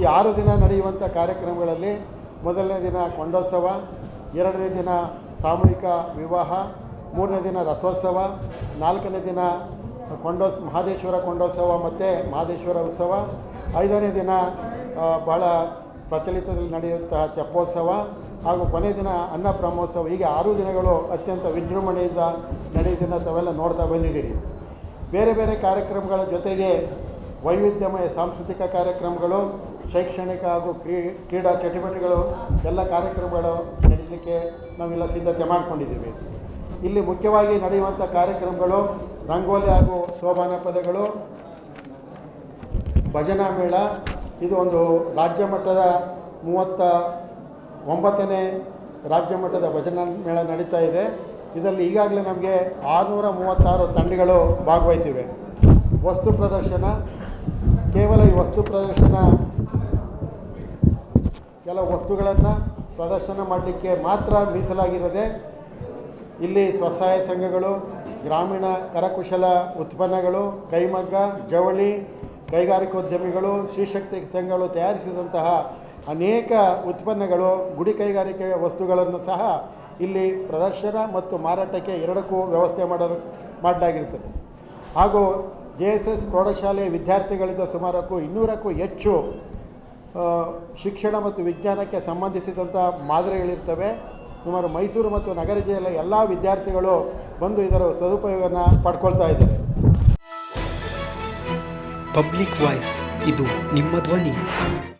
ಈ ಆರು ದಿನ ನಡೆಯುವಂಥ ಕಾರ್ಯಕ್ರಮಗಳಲ್ಲಿ ಮೊದಲನೇ ದಿನ ಕೊಂಡೋತ್ಸವ, ಎರಡನೇ ದಿನ ಸಾಮೂಹಿಕ ವಿವಾಹ, ಮೂರನೇ ದಿನ ರಥೋತ್ಸವ, ನಾಲ್ಕನೇ ದಿನ ಕೊಂಡೋಸ್ ಮಹಾದೇಶ್ವರ ಕೊಂಡೋತ್ಸವ ಮತ್ತು ಮಹಾದೇಶ್ವರ ಉತ್ಸವ, ಐದನೇ ದಿನ ಬಹಳ ಪ್ರಚಲಿತದಲ್ಲಿ ನಡೆಯುವಂತಹ ತೆಪ್ಪೋತ್ಸವ ಹಾಗೂ ಕೊನೆ ದಿನ ಅನ್ನ ಬ್ರಹ್ಮೋತ್ಸವ. ಹೀಗೆ ಆರು ದಿನಗಳು ಅತ್ಯಂತ ವಿಜೃಂಭಣೆಯಿಂದ ನಡೆಯುವುದನ್ನು ತಾವೆಲ್ಲ ನೋಡ್ತಾ ಬಂದಿದ್ದೀರಿ. ಬೇರೆ ಬೇರೆ ಕಾರ್ಯಕ್ರಮಗಳ ಜೊತೆಗೆ ವೈವಿಧ್ಯಮಯ ಸಾಂಸ್ಕೃತಿಕ ಕಾರ್ಯಕ್ರಮಗಳು, ಶೈಕ್ಷಣಿಕ ಹಾಗೂ ಕ್ರೀ, ಕ್ರೀಡಾ ಚಟುವಟಿಕೆಗಳು, ಎಲ್ಲ ಕಾರ್ಯಕ್ರಮಗಳು ನಡೀಲಿಕ್ಕೆ ನಾವೆಲ್ಲ ಸಿದ್ಧತೆ ಮಾಡಿಕೊಂಡಿದ್ದೀವಿ. ಇಲ್ಲಿ ಮುಖ್ಯವಾಗಿ ನಡೆಯುವಂಥ ಕಾರ್ಯಕ್ರಮಗಳು ರಂಗೋಲಿ ಹಾಗೂ ಸೋಬಾನ ಪದಗಳು, ಭಜನಾ ಮೇಳ, ಇದು ಒಂದು ರಾಜ್ಯ ಮಟ್ಟದ ಮೂವತ್ತ ಒಂಬತ್ತನೇ ರಾಜ್ಯ ಮಟ್ಟದ ಭಜನಾ ಮೇಳ ನಡೀತಾ ಇದೆ. ಇದರಲ್ಲಿ ಈಗಾಗಲೇ ನಮಗೆ ಆರುನೂರ ಮೂವತ್ತಾರು ತಂಡಗಳು ಭಾಗವಹಿಸಿವೆ. ವಸ್ತು ಪ್ರದರ್ಶನ ಕೇವಲ ಈ ವಸ್ತು ಪ್ರದರ್ಶನ ಕೆಲವು ವಸ್ತುಗಳನ್ನು ಪ್ರದರ್ಶನ ಮಾಡಲಿಕ್ಕೆ ಮಾತ್ರ ಮೀಸಲಾಗಿರದೆ ಇಲ್ಲಿ ಸ್ವಸಹಾಯ ಸಂಘಗಳು, ಗ್ರಾಮೀಣ ಕರಕುಶಲ ಉತ್ಪನ್ನಗಳು, ಕೈಮಗ್ಗ, ಜವಳಿ, ಕೈಗಾರಿಕೋದ್ಯಮಿಗಳು ಶ್ರೀಶಕ್ತಿ ಸಂಘಗಳು ತಯಾರಿಸಿದಂತಹ ಅನೇಕ ಉತ್ಪನ್ನಗಳು, ಗುಡಿ ಕೈಗಾರಿಕೆ ವಸ್ತುಗಳನ್ನು ಸಹ ಇಲ್ಲಿ ಪ್ರದರ್ಶನ ಮತ್ತು ಮಾರಾಟಕ್ಕೆ ಎರಡಕ್ಕೂ ವ್ಯವಸ್ಥೆ ಮಾಡಲು ಮಾಡಲಾಗಿರುತ್ತದೆ. ಹಾಗೂ ಜೆ ಎಸ್ ಎಸ್ ಪ್ರೌಢಶಾಲೆಯ ವಿದ್ಯಾರ್ಥಿಗಳಿಂದ ಸುಮಾರಕ್ಕೂ ಇನ್ನೂರಕ್ಕೂ ಹೆಚ್ಚು ಶಿಕ್ಷಣ ಮತ್ತು ವಿಜ್ಞಾನಕ್ಕೆ ಸಂಬಂಧಿಸಿದಂಥ ಮಾದರಿಗಳಿರ್ತವೆ. ಸುಮಾರು ಮೈಸೂರು ಮತ್ತು ನಗರ ಜಿಲ್ಲೆಯ ಎಲ್ಲ ವಿದ್ಯಾರ್ಥಿಗಳು ಬಂದು ಇದರ ಸದುಪಯೋಗನ ಪಡ್ಕೊಳ್ತಾ ಇದ್ದಾರೆ. ಪಬ್ಲಿಕ್ ವಾಯ್ಸ್ ಇದು ನಿಮ್ಮ ಧ್ವನಿ.